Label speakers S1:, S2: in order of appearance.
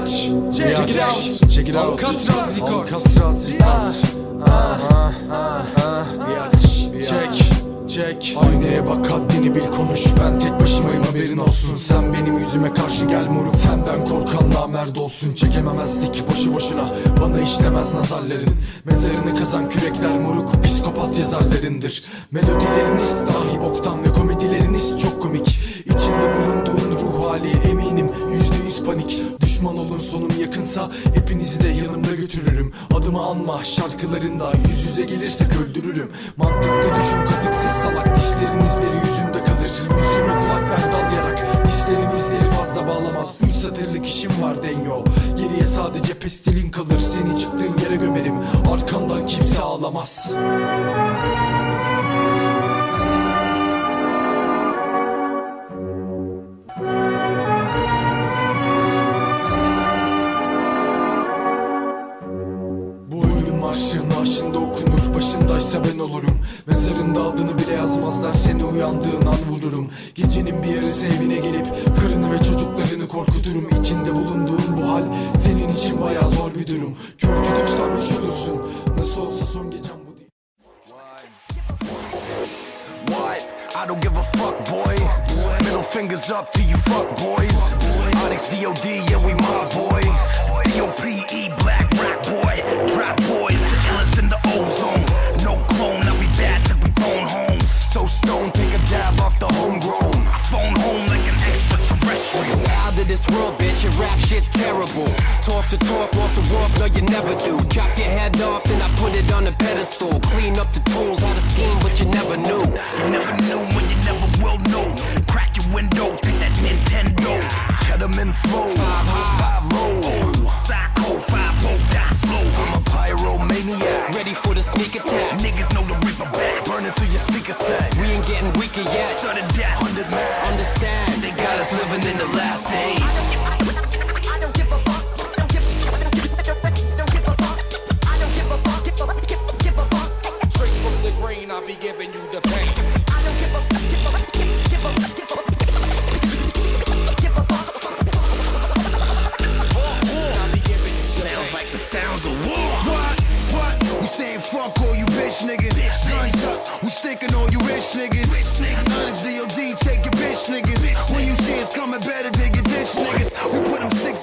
S1: Biatch Check it out.
S2: Check it out.
S1: Alcatraz Records
S2: Alcatraz Records.
S1: Biatch
S2: Check, check Aynaya bak haddini bil konuş. Ben tek başımayım haberin olsun. Sen benim yüzüme karşı gel moruk. Senden korkan namerd olsun. Çekememezlik boşu boşuna. Bana işlemez nazarların. Mezarını kazan kürekler moruk. Psikopat yazarlarındır. Melodileriniz dahi boktan Düşman olun sonum yakınsa Hepinizi de yanımda götürürüm. Adımı anma şarkılarında Yüz yüze gelirsek öldürürüm. Mantıklı düşün katıksız salak Dişlerin izleri yüzümde kalır. Yüzüme kulak ver dalayarak Dişlerin izleri fazla bağlamaz. Üç satırlık işim var denyo Geriye sadece pestilin kalır. Seni çıktığın yere gömerim Arkandan kimse ağlamaz Marşı naaşında okunur Başındaysa ben olurum Mezarında adını bile yazmazlar Seni uyandığın an vururum Gecenin bir yarısı evine gelip Karını ve çocuklarını korkuturum İçinde bulunduğun bu hal Senin için bayağı zor bir durum Kör kütük sarhoş olursun Nasıl olsa son gecem bu değil?
S3: I don't give a fuck, boy. Middle fingers up to you fuck boys. Onyx DOD, yeah, we my boy. DOPE, black
S4: this world, bitch, your rap shit's terrible. Talk the talk, walk the walk, no, you never do. Chop your head off, then I put it on a pedestal. Clean up the tools, how to scheme, but you never knew.
S3: You never knew when you never will know. Crack your window, take that Nintendo. Cut 'em in flow. Five high, five low. Psycho, five low, die slow. I'm a pyromaniac.
S4: Ready for the sneak attack.
S3: Niggas know the reaper back. Burning through your speaker set.
S4: We ain't getting weaker yet.
S3: Sudden death, hundred man.
S4: Understand?
S3: They got
S5: saying fuck all you bitch niggas. Guns up, we sticking all you rich niggas. Onyx take your bitch niggas. When you see us coming better than your ditch niggas. We put them six